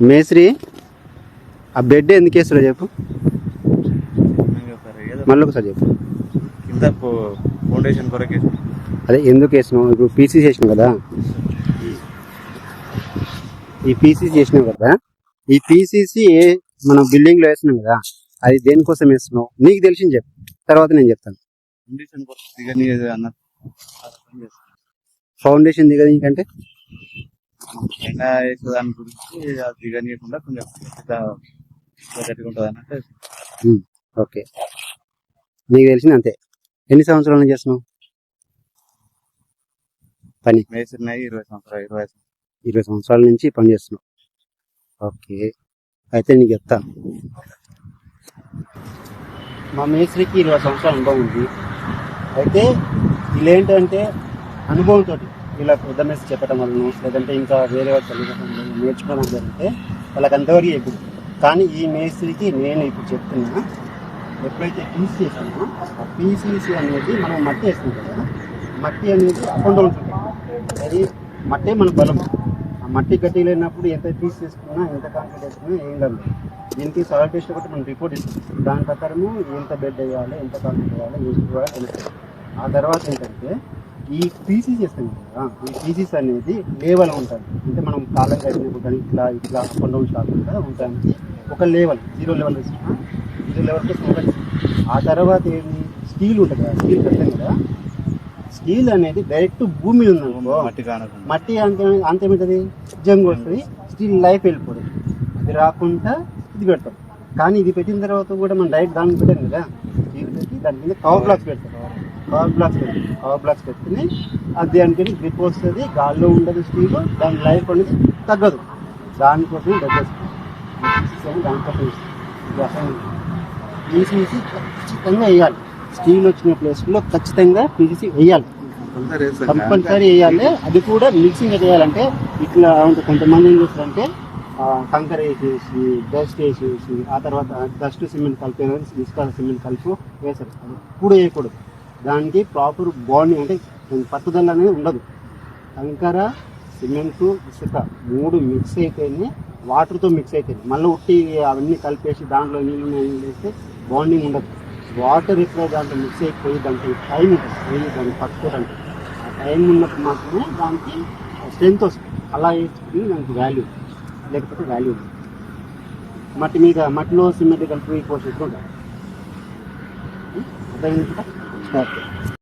మేస్త్రి ఆ బెడ్ ఎందుకు వేస్తారో చెప్పు? మళ్ళీ ఒకసారి చెప్పు. కింద ఫౌండేషన్ కొరకే అదే ఎందుకు వేసినావు ఇప్పుడు పీసీ చేసినావు కదా. ఈ పీసీ చేసినావు కదా. ఈ పీసీసీ మనం బిల్డింగ్లో వేసినాం కదా అది దేనికోసం వేస్తున్నావు? నీకు తెలిసింది చెప్పు. తర్వాత నేను చెప్తాను. ఫౌండేషన్ కొరకు ఎండ వేసే దాని గురించి దిగనీయకుండా కొంచెం గట్టిగా ఉంటుంది అన్నట్టు ఓకే. నీకు తెలిసింది అంతే. ఎన్ని సంవత్సరాల నుంచి చేస్తున్నావు? పని? మేసిరినాయి ఇరవై సంవత్సరాలు ఇరవై ఇరవై సంవత్సరాల నుంచి పని చేస్తున్నావు. ఓకే. అయితే నీకు చెప్తా. మా మేస్త్రికి ఇరవై సంవత్సరాల అనుభవం ఉంది. అయితే వీళ్ళు ఏంటంటే అనుభవంతో ఇలా పెద్ద చెప్పడం వలన లేదంటే ఇంకా వేరే వాళ్ళు చదివడం నేర్చుకోవడం జరిగితే వాళ్ళకి అంతవరకు ఎక్కువ కానీ ఈ మేస్త్రికి నేను ఇప్పుడు చెప్తున్నా ఎప్పుడైతే పీసీ చేసామో ఆ పీసీసీ అనేది మనం మట్టి వేస్తాం కదా మట్టి అనేది అకౌంట్ ఉంటుంది. అది మట్టే మన బలం. ఆ మట్టి గట్టి లేనప్పుడు ఎంత పీస్ చేసుకున్నా ఎంత కాంక్రీట్ వేసుకున్నా ఏం లేదు. దీనికి సాయిల్ టెస్ట్ ఒకటి మనం రిపోర్ట్ ఇస్తాం. దాని ప్రకారము ఎంత బెడ్ వేయాలి ఎంత కాంక్రీట్ వేయాలి యూజ్ కూడా తెలుస్తుంది ఆ తర్వాత ఏంటంటే ఈ పీసీస్ చేస్తాం కదా ఈ పీసీస్ అనేది లేవల్ ఉంటుంది. అంటే మనం కాలం కట్టినప్పుడు కానీ ఇట్లా ఇట్లా అప్ అండ్ డౌన్ కాకుండా ఉండడానికి ఒక లెవెల్ జీరో లెవెల్ వేసుకున్నా జీరో లెవెల్ ఆ తర్వాత ఏంటి స్టీల్ ఉంటుంది కదా స్టీల్ కట్టాం కదా. స్టీల్ అనేది డైరెక్ట్ భూమి మీద ఉందనుకో మట్టి మట్టి అంతే అంతేమిటది జంగు వస్తుంది స్టీల్ లైఫ్ వెళ్ళిపోతుంది అది రాకుండా ఇది పెడతాం. కానీ ఇది పెట్టిన తర్వాత కూడా మనం డైరెక్ట్ దానికి పెట్టాం కదా. స్టీల్ పెట్టి దాని మీద కవర్ బ్లాక్స్ పెడతాం. కవర్ బ్లాక్స్ పెడతాం కవర్ బ్లాక్స్ పెట్టుకుని అది దానికి గ్రిప్ వస్తుంది గాల్లో ఉండదు స్టీల్ దాని లైఫ్ అనేది తగ్గదు. దానికోసం దగ్గర దానికోసం పీసీసీ ఖచ్చితంగా వేయాలి. స్టీల్ వచ్చిన ప్లేస్లో ఖచ్చితంగా పీసీసీ వేయాలి. కంపల్సరీ వేయాలి. అది కూడా మిక్సింగ్ చేయాలంటే ఇట్లా కొంతమంది ఏం చేస్తారంటే కంకర వేసేసి డస్ట్ వేసేసి ఆ తర్వాత డస్ట్ సిమెంట్ కలిపి ఇసుక సిమెంట్ కలిపి వేస్తారు. అది కూడా వేయకూడదు. దానికి ప్రాపర్ బాండింగ్ అంటే పట్టుదల అనేది ఉండదు. కంకర సిమెంట్ ఇసుక మూడు మిక్స్ అయితేనే వాటర్తో మిక్స్ అవుతుంది మళ్ళీ ఉట్టి అవన్నీ కలిపేసి దాంట్లో నీళ్ళు నీళ్ళు వేస్తే బాండింగ్ ఉండదు. వాటర్ ఎక్కడ దాంట్లో మిక్స్ అయిపోయి దానికి టైం ఉంటుంది. పోయి దాన్ని పట్టుకోవడానికి ఆ టైం ఉన్నప్పుడు మాత్రమే దానికి స్ట్రెంత్ వస్తుంది. అలా వేసుకుని దానికి వాల్యూ లేకపోతే వాల్యూ ఉంది మట్టి మీద మట్టిలో సిమెంట్ కలిపి పోసేట్టు ఉంటుంది అర్థమైంది కదా? ఓకే